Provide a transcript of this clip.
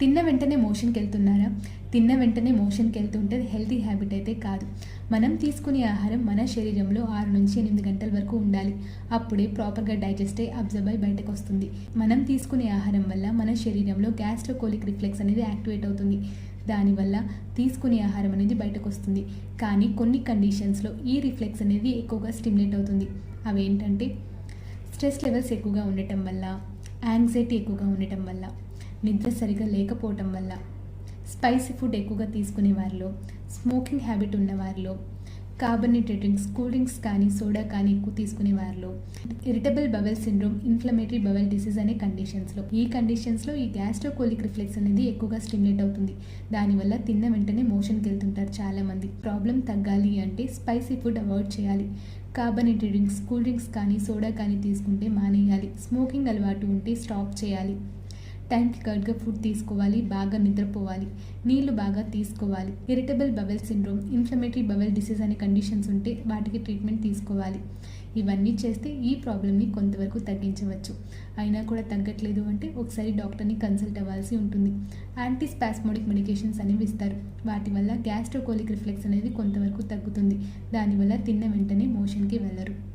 తిన్న వెంటనే మోషన్కి వెళ్తున్నారా తిన్న వెంటనే మోషన్కి వెళ్తుంటే హెల్తీ హ్యాబిట్ అయితే కాదు. మనం తీసుకునే ఆహారం మన శరీరంలో ఆరు నుంచి ఎనిమిది గంటల వరకు ఉండాలి. అప్పుడే ప్రాపర్గా డైజెస్ట్ అయ్యి అబ్జర్వ్ అయి బయటకు వస్తుంది మనం తీసుకునే ఆహారం వల్ల మన శరీరంలో గ్యాస్ట్రోకోలిక్ రిఫ్లెక్స్ అనేది యాక్టివేట్ అవుతుంది. దానివల్ల తీసుకునే ఆహారం అనేది బయటకు వస్తుంది కానీ కొన్ని కండిషన్స్లో ఈ రిఫ్లెక్స్ అనేది ఎక్కువగా స్టిమ్యులేట్ అవుతుంది. అవేంటంటే స్ట్రెస్ లెవెల్స్ ఎక్కువగా ఉండటం వల్ల యాంగ్జైటీ ఎక్కువగా ఉండటం వల్ల నిద్ర సరిగా లేకపోవటం వల్ల. స్పైసీ ఫుడ్ ఎక్కువగా తీసుకునే వారిలో స్మోకింగ్ హ్యాబిట్ ఉన్న వారిలో డ్రింక్స్ కూల్ డ్రింక్స్ కానీ సోడా కానీ ఎక్కువ తీసుకునే వారిలో irritable bowel syndrome inflammatory bowel disease అనే కండిషన్స్లో. ఈ కండిషన్స్లో ఈ గ్యాస్ట్రోకోలిక్ రిఫ్లెక్స్ అనేది ఎక్కువగా స్టిమ్యులేట్ అవుతుంది. దానివల్ల తిన్న వెంటనే మోషన్కి వెళ్తుంటారు చాలామంది. ప్రాబ్లం తగ్గాలి అంటే స్పైసీ ఫుడ్ అవాయిడ్ చేయాలి. కార్బనేటెడ్ డ్రింక్స్ కూల్ డ్రింక్స్ కానీ సోడా కానీ తీసుకుంటే మానేయాలి. స్మోకింగ్ అలవాటు ఉంటే స్టాప్ చేయాలి. టైంకి కరెక్ట్గా ఫుడ్ తీసుకోవాలి బాగా నిద్రపోవాలి నీళ్ళు బాగా తీసుకోవాలి. Irritable bowel syndrome inflammatory bowel disease అనే కండిషన్స్ ఉంటే వాటికి ట్రీట్మెంట్ తీసుకోవాలి. ఇవన్నీ చేస్తే ఈ ప్రాబ్లమ్ని కొంతవరకు తగ్గించవచ్చు. అయినా కూడా తగ్గట్లేదు అంటే ఒకసారి డాక్టర్ని కన్సల్ట్ అవ్వాల్సి ఉంటుంది. యాంటీస్పాస్మోడిక్ మెడికేషన్స్ అనేవి ఇస్తారు. వాటి వల్ల గ్యాస్ట్రోకోలిక్ రిఫ్లెక్స్ అనేది కొంతవరకు తగ్గుతుంది. దానివల్ల తిన్న వెంటనే మోషన్కి వెళ్ళరు.